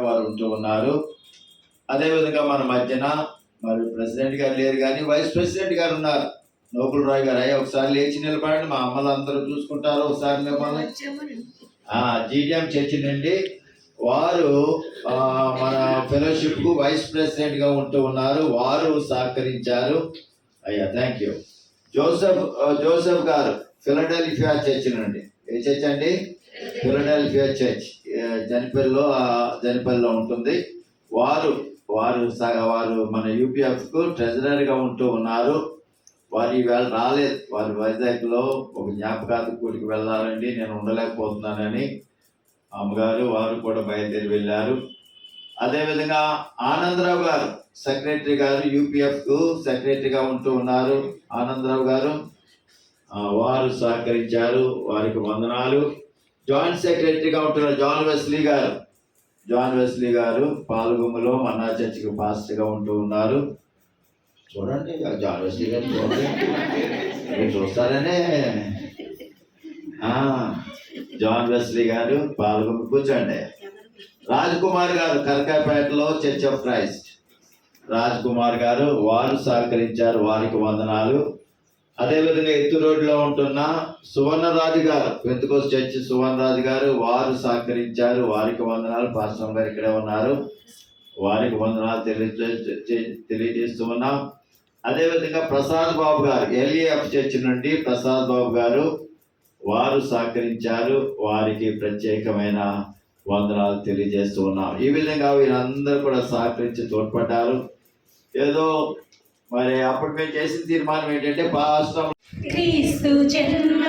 వారు ఉంటూ ఉన్నారు. అదేవిధంగా మన మధ్యన మరి ప్రెసిడెంట్ గారు లేరు కానీ వైస్ ప్రెసిడెంట్ గారు ఉన్నారు. నోబుల్ రాయ్ గారు అయ్యా ఒకసారి లేచి నిలబడండి. మా అమ్మలు అందరూ చూసుకుంటారు. ఒకసారి మిమ్మల్ని జీడిఎం చర్చి నుండి వారు మన ఫెలోషిప్కు వైస్ ప్రెసిడెంట్గా ఉంటూ ఉన్నారు. వారు సహకరించారు. అయ్యా థ్యాంక్ యూ. జోసెఫ్ జోసెఫ్ గారు ఫిలడెల్ఫియా చర్చ్ నుండి. ఏ చర్చ్ అండి ఫిలడెల్ఫియా చర్చ్. జనపల్లిలో జనిపల్లిలో జనపల్లిలో ఉంటుంది. వారు వారు వారు మన యూపీఎఫ్కు ట్రెజరర్గా ఉంటూ ఉన్నారు. వారు ఈవేళ రాలేదు. వారు వైజాగ్లో ఒక జ్ఞాపకార్థ కూడికి వెళ్ళాలండి నేను ఉండలేకపోతున్నానని అమ్మగారు వారు కూడా బయలుదేరి వెళ్ళారు. అదేవిధంగా ఆనందరావు గారు సెక్రటరీ గారు యూపీఎఫ్కు సెక్రటరీగా ఉంటూ ఉన్నారు. ఆనందరావు గారు వారు సహకరించారు. వారికి వందనాలు. జాయింట్ సెక్రటరీగా ఉంటున్నారు జాన్ వెస్లీ గారు. జాన్ వెస్లీ గారు పాల్గొమ్మలో మన్నా చర్చికి పాస్టర్గా ఉంటూ ఉన్నారు. చూడండి జాన్ వెస్లీ గారు చూడండి. మీరు చూస్తారనే. జాన్ వెస్లీ గారు పాల్గొమ్మ కూర్చోండి. రాజ్ కుమార్ గారు కరకాపేటలో church of Christ. Raj Kumar గారు వారు సహకరించారు వారికి వందనాలు. అదేవిధంగా ఎత్తు రోడ్లో ఉంటున్న సువర్ణరాజు గారు పెంతుకోస్ చర్చి సువర్ణరాజు గారు వారు సహకరించారు. వారికి వందనాలు. పాస్టర్ గారు ఇక్కడే ఉన్నారు. వారికి వందనాలు తెలియజే తెలియజేస్తూ ఉన్నాం. అదేవిధంగా ప్రసాద్ బాబు గారు ఎల్ఏఎఫ్ చర్చి నుండి ప్రసాద్ బాబు గారు వారు సహకరించారు. వారికి ప్రత్యేకమైన వందనాలు తెలియజేస్తూ ఉన్నాం. ఈ విధంగా వీరందరూ కూడా సహకరించి తోడ్పడ్డారు. ఏదో మరి అప్పుడు మేము చేసిన తీర్మానం ఏంటంటే పాస్టర్ క్రీస్తు జన్మ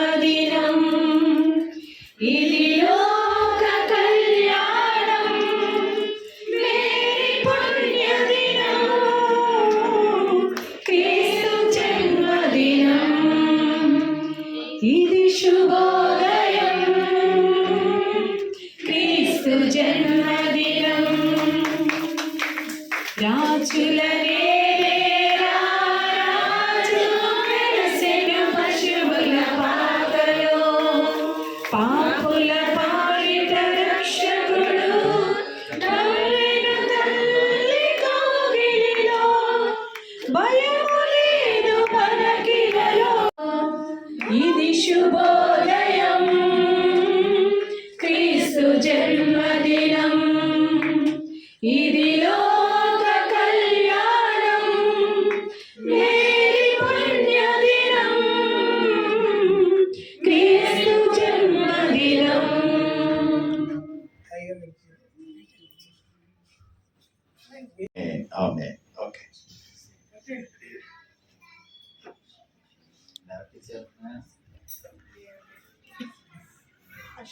ఇది శుభోదయం క్రీస్తు జన్మదినం ఇది లోక కళ్యాణం మేరీ పుణ్యదినం క్రీస్తు జన్మదినం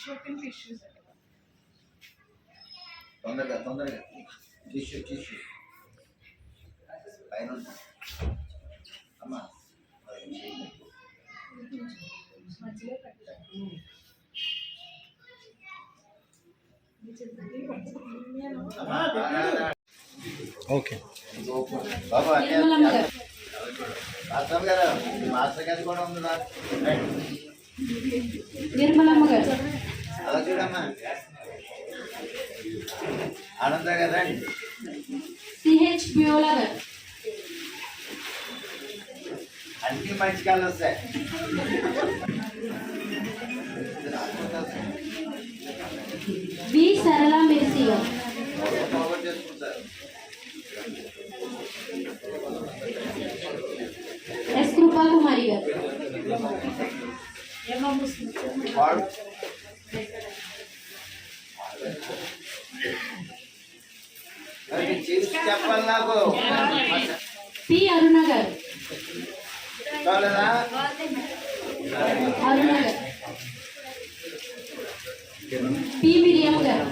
అవునే ఓకే తొందరగా తొందరగా. టిష్యూ టిష్యూ పైన. అమ్మా. ఓకే. బాబు మాస్టర్ గారు మాస్టర్ గారు కూడా ఉంది నాకు. నిర్మలమ్మ గారు. అలా చూడమ్మా ఆనంద గారు రండి సిహెచ్ బియోలా గారు అన్ని మంచి కాళ్ళు వస్తాయి వి సరళ మెర్సీ గారు పోగొట్టు చేసుకుంటారు ఎస్ కృపా కుమారి గారు పి అరుణ గారు అరుణ గారు పి మిరియం గారు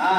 ఆ